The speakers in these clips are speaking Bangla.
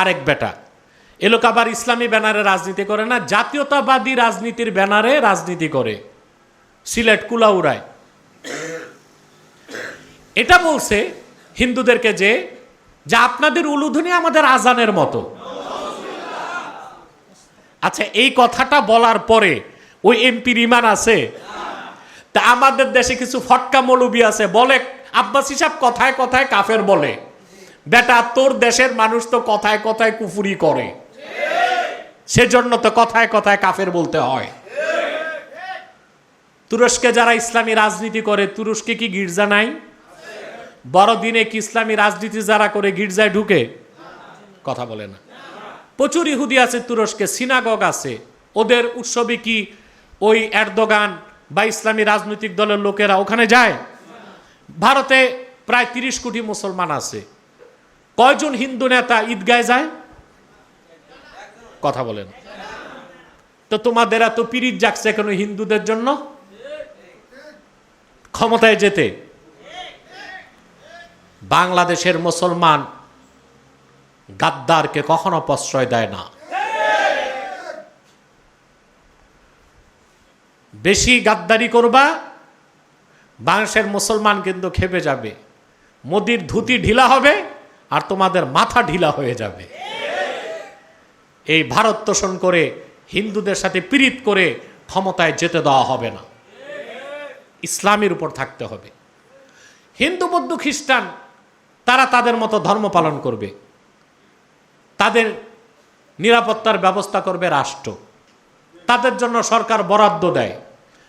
আরেক বেটা। এ লোক আবার ইসলামী ব্যানারে রাজনীতি করে না, জাতীয়তাবাদী রাজনীতির ব্যানারে রাজনীতি করে। সিলেট কুলাউড়ায়। এটা বলছে হিন্দুদেরকে যে, যা আপনাদের উলুধ্বনি আমাদের আজানের মতো। আচ্ছা এই কথাটা বলার পরে ওই এমপির ইমান আছে। তা আমাদের দেশে কিছু ফটকা মৌলবি আছে, বলে আব্বাস হিসাব কথায় কথায় কাফের বলে। বেটা, তোর দেশের মানুষ তো কথায় কথায় কুফুরি করে। সেজন্য তো কথায় কথায় কাফের বলতে হয়। তুরস্কে যারা ইসলামী রাজনীতি করে, তুরস্কে কি গির্জা নাই? বড়দিনে কি ইসলামী রাজনীতি যারা করে, গির্জায় ঢুকে? কথা বলে না। প্রচুর ইহুদি আছে তুরস্কে, সিনাগগ আছে। ওদের উৎসবে কি ওই এরদোগান বা ইসলামী রাজনৈতিক দলের লোকেরা ওখানে যায়? ভারতে প্রায় তিরিশ কোটি মুসলমান আছে। কয়জন হিন্দু নেতা ঈদগায় যায়? কথা বলেন। তো তোমাদের এত পিরিত জাগছে কেন হিন্দুদের জন্য? ক্ষমতায় যেতে। বাংলাদেশের মুসলমান গাদ্দারকে কখনো প্রশ্রয় দেয় না। বেশি গাদ্দারি করবা, বাংলাদেশের মুসলমান কিন্তু খেপে যাবে। মোদির ধুতি ঢিলা হবে আর তোমাদের মাথা ঢিলা হয়ে যাবে। এই ভারত তোষণ করে হিন্দুদের সাথে পীড়িত করে ক্ষমতায় যেতে দেওয়া হবে না। ইসলামের উপর থাকতে হবে। হিন্দু, বৌদ্ধ, খ্রিস্টান, তারা তাদের মতো ধর্ম পালন করবে। তাদের নিরাপত্তার ব্যবস্থা করবে রাষ্ট্র। তাদের জন্য সরকার বরাদ্দ দেয়।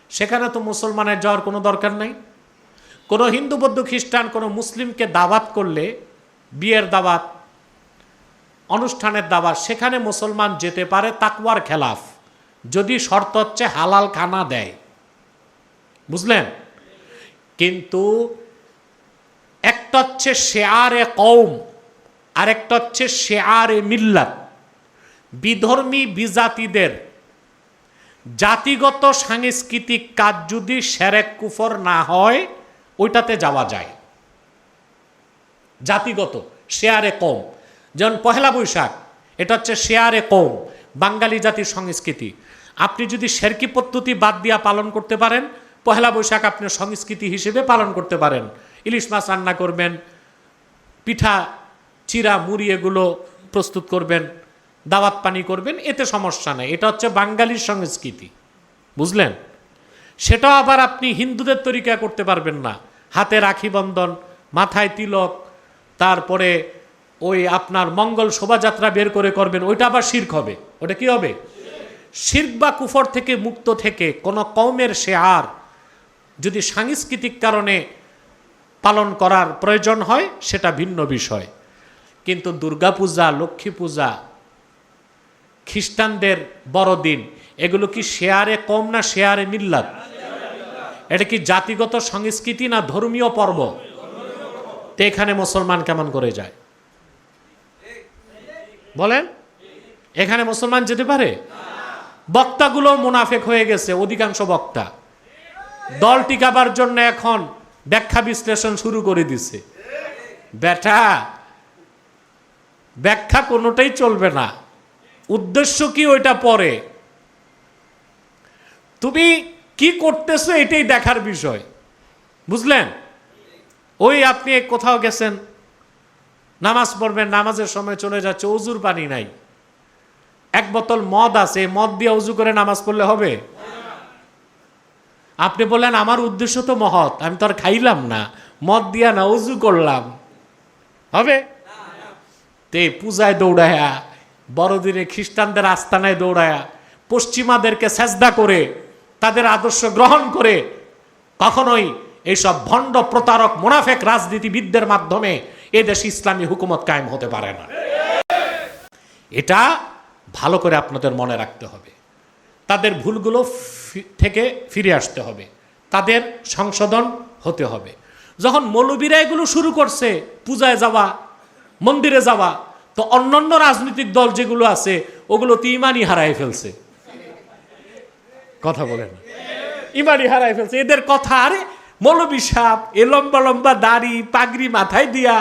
সেখানে তো মুসলমানের যাওয়ার কোনো দরকার নাই। কোনো হিন্দু, বৌদ্ধ, খ্রিস্টান, কোনো মুসলিমকে দাওয়াত করলে বিয়ের দাওয়াত, অনুষ্ঠানের দাওয়াত, সেখানে মুসলমান যেতে পারে তাকওয়ার খেলাফ, যদি শর্ত হচ্ছে হালাল খানা দেয়। বুঝলেন? কিন্তু একটা হচ্ছে শেয়ারে কৌম আরেকটা হচ্ছে শেয়ারে মিল্লাত। বিধর্মী বিজাতিদের জাতিগত সাংস্কৃতিক কাজ যদি সেরেক কুফর না হয়, ওইটাতে যাওয়া যায়। জাতিগত, শেয়ারে কম। যেমন পহেলা বৈশাখ, এটা হচ্ছে শেয়ারে কম, বাঙালি জাতির সংস্কৃতি। আপনি যদি শেরকি পদ্ধতি বাদ দিয়া পালন করতে পারেন, পহেলা বৈশাখ আপনি সংস্কৃতি হিসেবে পালন করতে পারেন। ইলিশ মাছ রান্না করবেন, পিঠা, চিরা, মুড়ি এগুলো প্রস্তুত করবেন, দাওয়াত পানি করবেন, এতে সমস্যা নেই। এটা হচ্ছে বাঙালির সংস্কৃতি। বুঝলেন? সেটাও আবার আপনি হিন্দুদের তরিকা করতে পারবেন না। হাতে রাখি বন্ধন, মাথায় তিলক তারপরে ওই আপনার মঙ্গল শোভাযাত্রা বের করে করবেন, ওইটা আবার শির্ক হবে। ওটা কি হবে? শির্ক বা কুফর থেকে মুক্ত থেকে কোনো কৌমের শেয়ার যদি সাংস্কৃতিক কারণে পালন করার প্রয়োজন হয়, সেটা ভিন্ন বিষয়। কিন্তু দুর্গাপূজা লক্ষ্মী পূজা, খ্রিস্টানদের বড়দিন, এগুলো কি শেয়ারে কম না শেয়ারে মিল্লাত? এটা কি জাতিগত সংস্কৃতি না ধর্মীয় পর্ব? তো এখানে মুসলমান কেমন করে যায়? বলেন? এখানে মুসলমান যেতে পারে? বক্তাগুলো মুনাফেক হয়ে গেছে, অধিকাংশ বক্তা। দল টিকাবার জন্য এখন ব্যাখ্যা বিশ্লেষণ শুরু করে দিছে। বেটা, ব্যাখ্যা কোনোটাই চলবে না। উদ্দেশ্য কি ওইটা পরে? তুমি কি করতেছো এটাই দেখার বিষয়। বুঝলেন? ওই আপনি কোথাও গেছেন, নামাজ পড়বেন, নামাজের সময় চলে যাচ্ছে, অজুর পানি নাই। এক বোতল মদ আছে মদ দিয়ে উজু করে নামাজ পড়লে হবে? আপনি বললেন, আমার উদ্দেশ্য তো মহৎ, আমি তো আর খাইলাম না, মদ দিয়া না উজু করলাম। হবে? তে পূজায় দৌড়ায়া, বড়দিনে খ্রিস্টানদের আস্তানায় দৌড়ায়া, পশ্চিমাদেরকে সেজদা করে, তাদের আদর্শ গ্রহণ করে, কখনোই এইসব ভণ্ড প্রতারক, মুনাফেক রাজনীতিবিদদের মাধ্যমে এ দেশে ইসলামী হুকুমত কায়েম হতে পারে না। এটা ভালো করে আপনাদের মনে রাখতে হবে। তাদের ভুলগুলো থেকে ফিরে আসতে হবে। তাদের সংশোধন হতে হবে। যখন মৌলবীরা এগুলো শুরু করছে, পূজায় যাওয়া, মন্দিরে যাওয়া, তো অন্যান্য রাজনৈতিক দল যেগুলো আছে, ওগুলো তো ইমানই হারায় ফেলছে। কথা বলেন। ইমানই হারায় ফেলছে। এদের কথা আরে মৌলবী সাপ, এ লম্বা লম্বা দাড়ি, পাগড়ি মাথায় দিয়া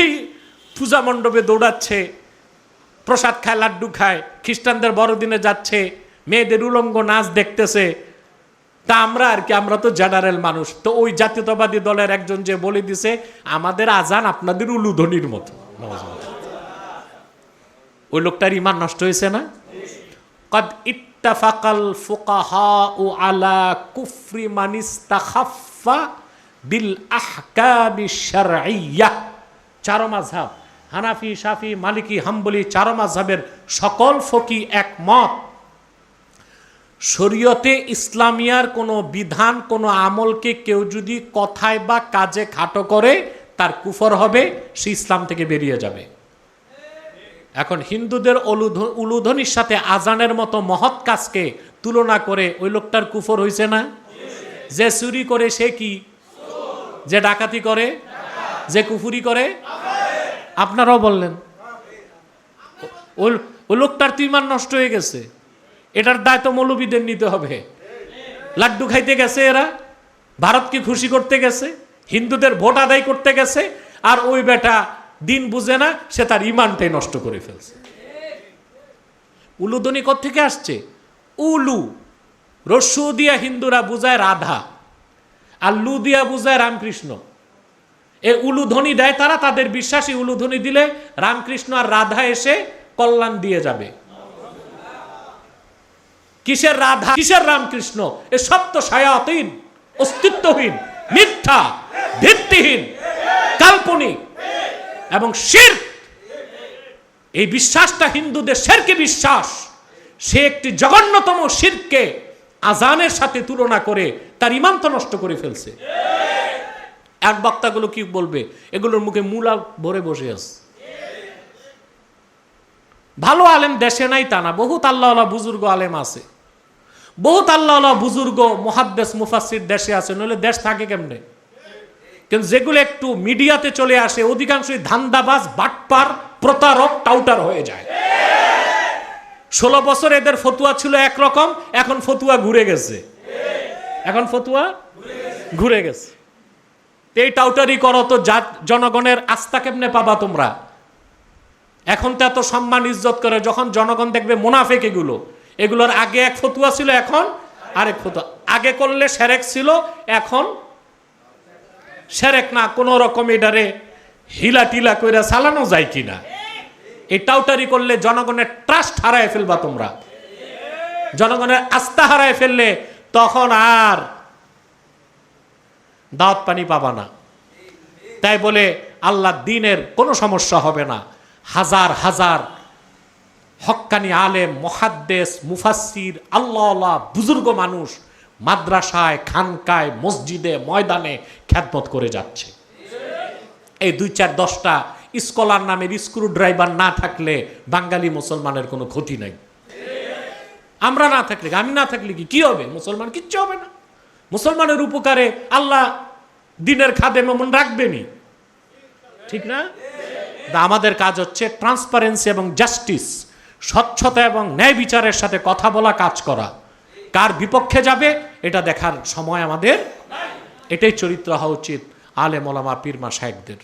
এই পূজা মণ্ডপে দৌড়াচ্ছে, প্রসাদ খায়, লাড্ডু খায়, খ্রিস্টানদের বড়দিনে যাচ্ছে, মেয়েদের উলঙ্গ নাচ দেখতেছে। তা আমরা আর কি, আমরা তো জেনারেল মানুষ। তো ওই জাতীয়তাবাদী দলের একজন যে বলে দিছে, আমাদের আজান আপনাদের উলুধ্বনির মতো। ওই লোকটার ইমান নষ্ট হয়েছে না? কদ ইত্তাফাকাল ফুকাহা ও আলা কুফরি মানিস্তাখাফা বিল আহকামি শারঈয়্যা চারো মাযহাব হানাফি, শাফি, মালিকি, হাম্বলি চারো মাযহাবের সকল ফকি একমত। শরীয়তে ইসলামিয়ার কোনো বিধান, কোনো আমলকে কেউ যদি কথায় বা কাজে খাটো করে, তার কুফর হবে, সে ইসলাম থেকে বেরিয়ে যাবে। এখন হিন্দুদের উলুধ্বনির সাথে আজানের মতো মহৎ কাজকে তুলনা করে ওই লোকটার কুফর হয়েছে না? যে চুরি করে সে কি? যে ডাকাতি করে? যে কুফুরি করে? আপনারাও বললেন। ওই লোকটার তো ইমান নষ্ট হয়ে গেছে। এটার দায় তো মৌলবীদের নিতে হবে। লাড্ডু খাইতে গেছে এরা? ভারতকে খুশি করতে গেছে? হিন্দুদের ভোট আদায় করতে গেছে? আর ওই বেটা দিন বুঝে না, সে তার ইমানটাই নষ্ট করে ফেলছে। উলুধ্বনি থেকে আসছে? উলু। রস্যু দিয়া হিন্দুরা বুঝায় রাধা আর লু দিয়া বুঝায় রামকৃষ্ণ। এ উলুধ্বনি দেয় তারা, তাদের বিশ্বাসী উলুধ্বনি দিলে রামকৃষ্ণ আর রাধা এসে কল্যাণ দিয়ে যাবে। কিসের রাধা? কিসের রামকৃষ্ণ? এ তো সায়াতীন, অস্তিত্বহীন, মিথ্যা, ভিত্তিহীন, কাল্পনিক। এবং শির। এই বিশ্বাসটা হিন্দুদের শেরকে বিশ্বাস। সে একটি জঘন্যতম শিরকে আজানের সাথে তুলনা করে তার ইমান তো নষ্ট করে ফেলছে। এক বক্তাগুলো কি বলবে? এগুলোর মুখে মূলা ভরে বসে আছে। ভালো আলেম দেশে নাই তা না, বহুত আল্লাহ বুজুর্গ আলেম আছে। বহুত আল্লাহ বুজুর্গ মহাদ্দেশ মুফাসির দেশে আছে, নইলে দেশ থাকে কেমনে? কিন্তু যেগুলো একটু মিডিয়াতে চলে আসে, অধিকাংশই ধান্দাবাজ, বাটপার, প্রতারক, টাউটার হয়ে যায়। ষোলো বছর এদের ফতুয়া ছিল একরকম, এখন ফতুয়া ঘুরে গেছে। এখন ফতুয়া ঘুরে গেছে। এই টাউটারি করো তো জা- জনগণের আস্থা কেমনে পাবা তোমরা? এখন তো এত সম্মান, ইজ্জত করে, যখন জনগণ দেখবে মোনাফেক এগুলো, এগুলোর আগে এক ফতুয়া ছিল, এখন আরেক ফতুয়া। আগে করলে সেরেক ছিল, এখন সেরেক না, কোনো রকম এটারে হিলা টিলা কইরা চালানো যায় কিনা। এই টাউটারি করলে জনগণের ট্রাস্ট হারায় ফেলবা তোমরা। জনগণের আস্থা হারায় ফেললে তখন আর দাওয়াত পানি পাবা না। তাই বলে আল্লাহ দিনের কোনো সমস্যা হবে না। হাজার হাজার হক্কানি আলেম মহাদ্দেশ মুফাসির আল্লাহ, বুজুর্গ মানুষ মাদ্রাসায়, খানকায়, মসজিদে, ময়দানে খ্যাতমত করে যাচ্ছে। এই দুই চার দশটা স্কলার নামের স্ক্রু ড্রাইভার না থাকলে বাঙালি মুসলমানের কোনো ক্ষতি নাই। আমরা না থাকলে আমি না থাকলে কি? কি হবে? মুসলমান কিচ্ছু হবে না। মুসলমানের উপকারে আল্লাহ দিনের খাদে মন রাখবেনি ঠিক না? আমাদের কাজ হচ্ছে ট্রান্সপারেন্সি এবং জাস্টিস স্বচ্ছতা এবং ন্যায় বিচারের সাথে কথা বলা, কাজ করা। কার বিপক্ষে যাবে? এটা দেখার সময় আমাদের এটাই চরিত্র হওয়া উচিত আলে মোলামা পীরমা শাহেকদের